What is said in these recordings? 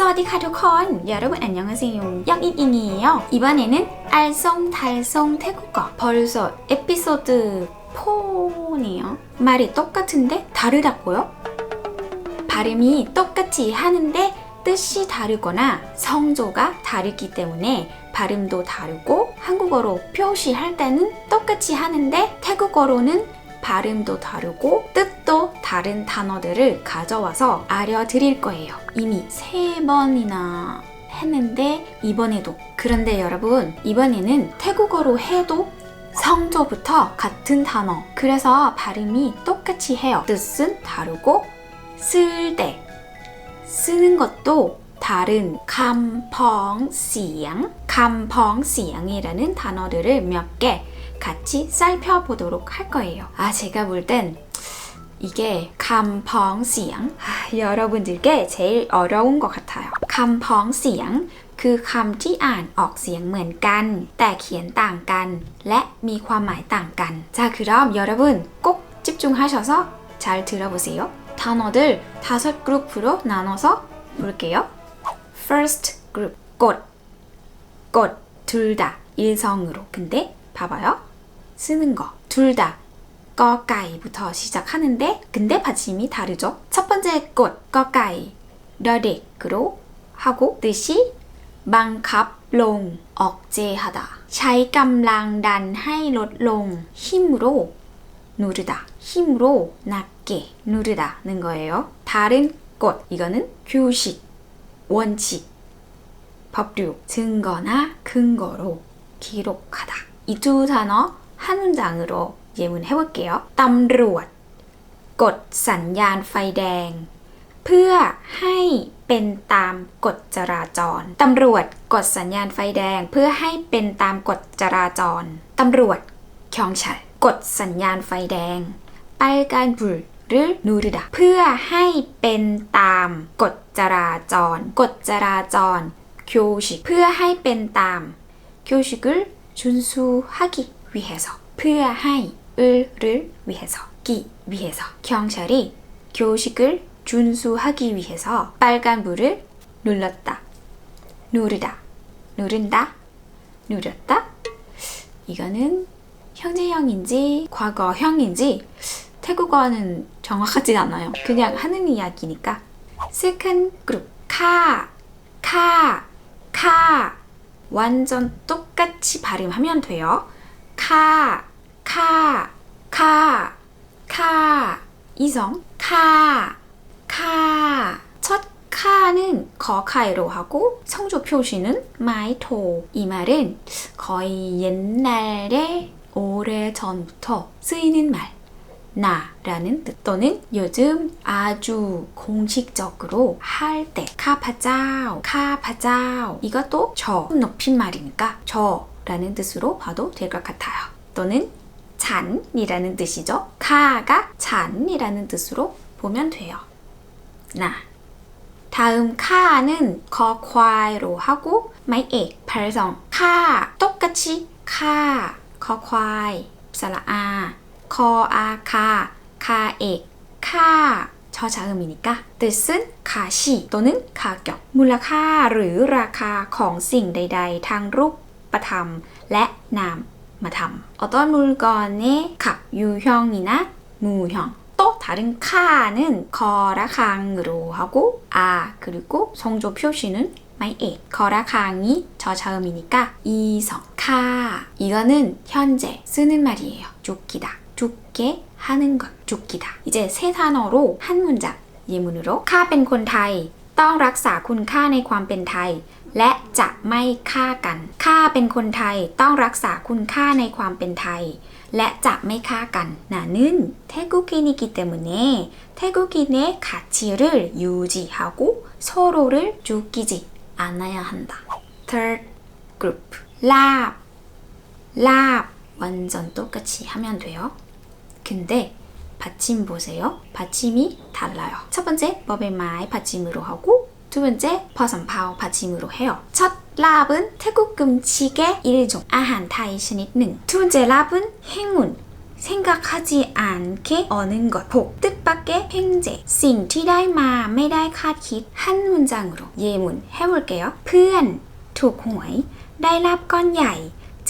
사와디카 두콘 여러분 안녕하세요. 영입잉이에요. 이번에는 알쏭달쏭 태국어. 벌써 에피소드 4네요. 말이 똑같은데 다르다고요? 발음이 똑같이 하는데 뜻이 다르거나 성조가 다르기 때문에 발음도 다르고 한국어로 표시할 때는 똑같이 하는데 태국어로는 발음도 다르고 뜻도 다른 단어들을 가져와서 알려드릴 거예요. 이미 세 번이나 했는데 이번에도 그런데 여러분 이번에는 태국어로 해도 성조부터 같은 단어 그래서 발음이 똑같이 해요. 뜻은 다르고 쓸 때 쓰는 것도 다른 감펑เสียง 감펑เสียง이라는 단어들을 몇 개 같이 살펴보도록 할 거예요. 아 제가 볼 땐 이게 감펑เสียง 아, 여러분들께 제일 어려운 것 같아요. 감펑เสียง คือคำที่อ่านออกเสียงเหมือนกัน แต่เขียนต่างกัน และมีความหมายต่างกัน 자 그럼 여러분 꼭 집중하셔서 잘 들어보세요. 단어들 다섯 그룹으로 나눠서 볼게요. first group 꽃, 꽃, 둘 다 일성으로. 근데 봐봐요. 쓰는 거. 둘 다 꺼까이부터 시작하는데 근데 받침이 다르죠. 첫 번째 꽃, 꺼까이, 러릭으로 하고 뜻이 망갑롱, 억제하다. 자이감랑단하이롯롱, 힘으로 누르다. 힘으로 낮게 누르다는 거예요. 다른 꽃, 이거는 규식. 원칙 법률 증거나 근거로 기록하다 이 두 단어 한 문장으로 예문해 볼게요. ตำรวจกดสัญญาณไฟแดง เพื่อให้เป็นตามกฎจราจร ตำรวจกดสัญญาณไฟแดง เพื่อให้เป็นตามกฎจราจร ตำรวจ경찰กดสัญญาณไฟแดง 빨간불 을 누르다 เพื่อให้เป็นตามกฎจราจร กฎจราจร 교식 เพื่อให้เป็นตาม 교식을 준수하기 위해서 เพื่อให้ 을을 위해서 기 위해서 경찰이 교식을 준수하기 위해서 빨간불을 눌렀다. 누르다. 누른다. 누렸다. 이거는 현재형인지 과거형인지 태국어는 정확하진 않아요. 그냥 하는 이야기니까. 세컨 그룹 카, 카, 카 완전 똑같이 발음하면 돼요. 카, 카, 카, 카 이성 카, 카. 첫 카는 거카이로 하고 성조 표시는 마이토. 이 말은 거의 옛날에 오래 전부터 쓰이는 말. 나라는 뜻 또는 요즘 아주 공식적으로 할 때. 카파자오 카파자오. 이것도 저 높임말이니까 저 라는 뜻으로 봐도 될 것 같아요. 또는 잔이라는 뜻이죠. 카가 잔이라는 뜻으로 보면 돼요. 나. 다음 카는 거과이로 하고 마이엑 발성. 카. 똑같이 카 거과이. 살라 아 거아카 카엑 카 저자음이니까 뜻은 가시 또는 가격 มูลค่าหรือราคาของสิ่งใด ๆ ทางรูปธรรมและนามธรรม 어떤 물건의 값 유형이나 무형 또 다른 카는 거라강으로 하고 아 그리고 성조 표시는 마이에 거라강이 저자음이니까 이성 카 이거는 현재 쓰는 말이에요 쫓기다 쫓게 하는 것 쫓기다 이제 세 단어로 한 문장 예문으로 카 เป็นคนไทยต้องรักษาคุณค่าในความเป็นไทย และจะไม่ฆ่ากันข้าเป็นคนไทยต้องรักษาคุณค่าในความเป็นไทย และจะไม่ฆ่ากัน나는 태국인이기 때문에 태국인의 가치를 유지하고 서로를 죽이지 않아야 한다. Third group 랍, 랍 완전 똑같이 하면 돼요. 근데 받침 보세요. 받침이 달라요. 첫 번째 법의 말 받침으로 하고 두 번째 버선파오 받침으로 해요. 첫 랍은 태국 음식의 일종 아한 타이 ชนิดหนึ่ง. 두 번째 랍은 행운 생각하지 않게 얻는 것. 복, 뜻밖의 횡재. สิ่งที่ได้มาไม่ได้คาดคิด 한 문장으로 예문 해볼게요. เพื่อนถูกหวย ได้รับก้อนใหญ่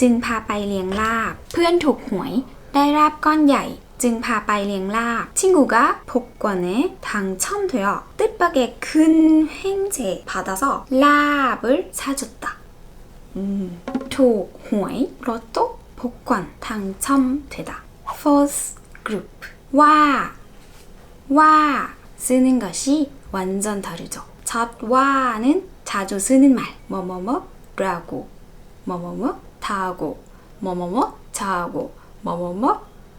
จึงพาไปเลี้ยงลาบ เพื่อนถูกหวย ได้รับก้อนใหญ่ 증파바이랭라 친구가 복권에 당첨되어 뜻밖의 근횡제 받아서 랍을 사줬다. 음, 토호이 로또 복권 당첨되다. First group 와, 와 쓰는 것이 완전 다르죠. 첫 와는 자주 쓰는 말 뭐뭐뭐 라고 뭐뭐뭐 다고 뭐뭐뭐 자고 뭐뭐뭐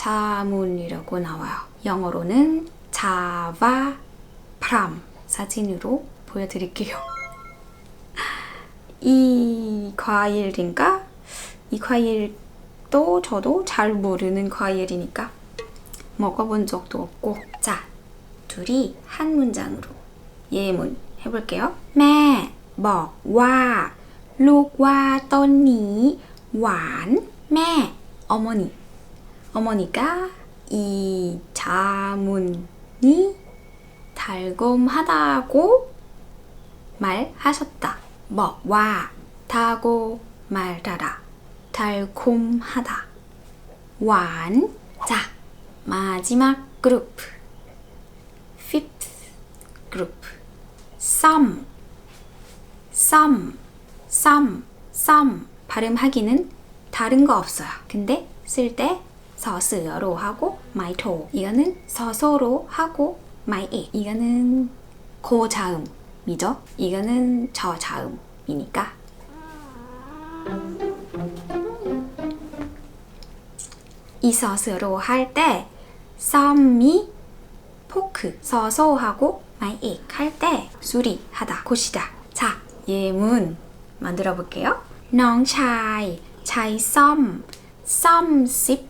자문이라고 나와요. 영어로는 자바 프람 사진으로 보여드릴게요. 이 과일인가? 이 과일도 저도 잘 모르는 과일이니까 먹어본 적도 없고 자, 둘이 한 문장으로 예문 해볼게요. 매, 먹, 와, 룩, 와, 떠니, 완, 매, 어머니 어머니가 이 자문이 달콤하다고 말하셨다. 뭐, 먹와 타고 말하라. 달콤하다. 완자 마지막 그룹 fifth 그룹 some some some some 발음하기는 다른 거 없어요. 근데 쓸때 서스로 하고 마이토 이거는 서서로 하고 마이에 이거는 고자음이죠. 이거는 저자음이니까. 이 서스로 할 때 썸이 포크 서서 하고 마이에 할때 수리하다 고시다. 자 예문 만들어 볼게요. 넌 차이 차이 썸 썸십.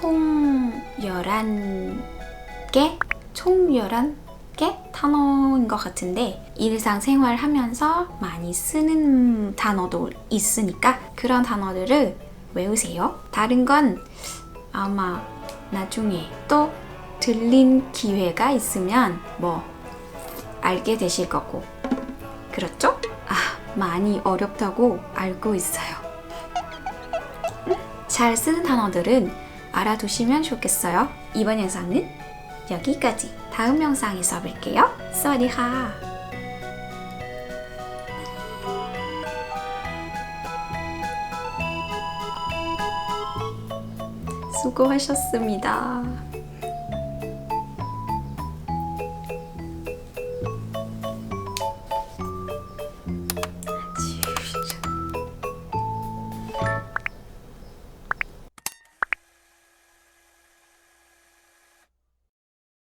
총 11개? 총 11개 단어인 것 같은데 일상생활 하면서 많이 쓰는 단어도 있으니까 그런 단어들을 외우세요. 다른 건 아마 나중에 또 들린 기회가 있으면 뭐 알게 되실 거고 그렇죠? 아, 많이 어렵다고 알고 있어요. 잘 쓰는 단어들은 알아두시면 좋겠어요. 이번 영상은 여기까지. 다음 영상에서 뵐게요. 서디하! 수고하셨습니다.